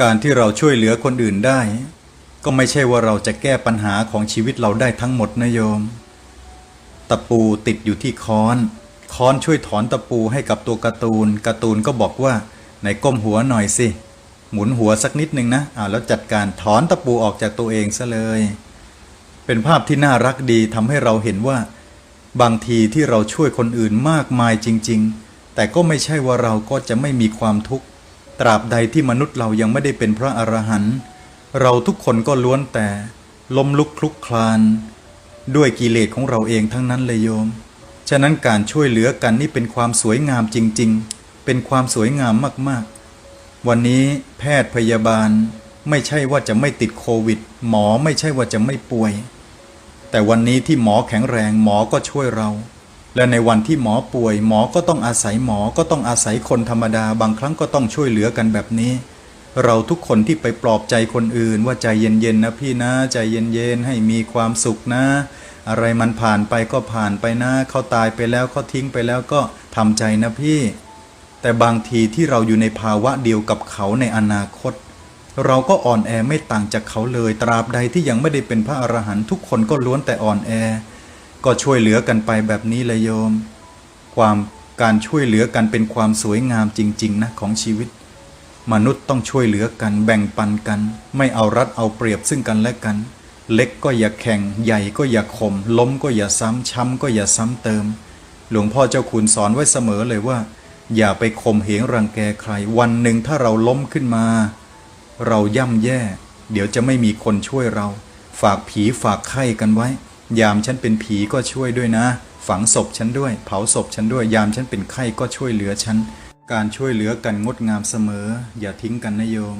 การที่เราช่วยเหลือคนอื่นได้ ก็ไม่ใช่ว่าเราจะแก้ปัญหาของชีวิตเราได้ทั้งหมดนะโยม ตะปูติดอยู่ที่ค้อน ค้อนช่วยถอนตะปูให้กับตัวการ์ตูนการ์ตูนก็บอกว่าไหนก้มหัวหน่อยสิ หมุนหัวสักนิดหนึ่งนะอ่าแล้วจัดการถอนตะปูออกจากตัวเองซะเลย เป็นภาพที่น่ารักดีทำให้เราเห็นว่า บางทีที่เราช่วยคนอื่นมากมายจริง ๆ แต่ก็ไม่ใช่ว่าเราก็จะไม่มีความทุกข์ ตราบใดที่มนุษย์เรายังไม่ได้เป็นพระอรหันต์เราทุกคนก็ล้วนแต่ล้มลุกคลุกคลาน ด้วยกิเลสของเราเองทั้งนั้นเลยโยม ฉะนั้นการช่วยเหลือกันนี่เป็นความสวยงามจริง ๆ เป็นความสวยงามมากๆ วันนี้แพทย์พยาบาลไม่ใช่ว่าจะไม่ติดโควิด หมอไม่ใช่ว่าจะไม่ป่วย แต่วันนี้ที่หมอแข็งแรงหมอก็ช่วยเรา และในวันที่หมอป่วย หมอก็ต้องอาศัยหมอก็ต้องอาศัยคนธรรมดา บางครั้งก็ต้องช่วยเหลือกันแบบนี้ เราทุกคนที่ไปปลอบใจคนอื่น ว่าใจเย็นๆนะพี่นะ ใจเย็นๆให้มีความสุขนะ อะไรมันผ่านไปก็ผ่านไปนะเขาตายไปแล้วเขาทิ้งไปแล้วก็ทำใจนะพี่ แต่บางทีที่เราอยู่ในภาวะเดียวกับเขาในอนาคต เราก็อ่อนแอไม่ต่างจากเขาเลย ตราบใดที่ยังไม่ได้เป็นพระอรหันต์ทุกคนก็ล้วนแต่อ่อนแอ ก็ช่วยเหลือกันไปแบบนี้เลยโยม ความการช่วยเหลือกันเป็นความสวยงามจริง ๆ นะ ของชีวิต มนุษย์ต้องช่วยเหลือกัน แบ่งปันกัน ไม่เอารัดเอาเปรียบซึ่งกันและกัน เล็กก็อย่าแข่ง ใหญ่ก็อย่าข่มล้มก็อย่าซ้ำ ช้ำก็อย่าซ้ำเติม หลวงพ่อเจ้าคุณสอนไว้เสมอเลยว่า อย่าไปข่มเหงรังแกใคร วันหนึ่งถ้าเราล้มขึ้นมา เราย่ำแย่ เดี๋ยวจะไม่มีคนช่วยเรา ฝากผีฝากไข้กันไว้ ยามฉันเป็นผีก็ช่วยด้วยนะ ฝังศพฉันด้วย เผาศพฉันด้วย ยามฉันเป็นไข้ก็ช่วยเหลือฉัน การช่วยเหลือกันงดงามเสมอ อย่าทิ้งกันนะโยม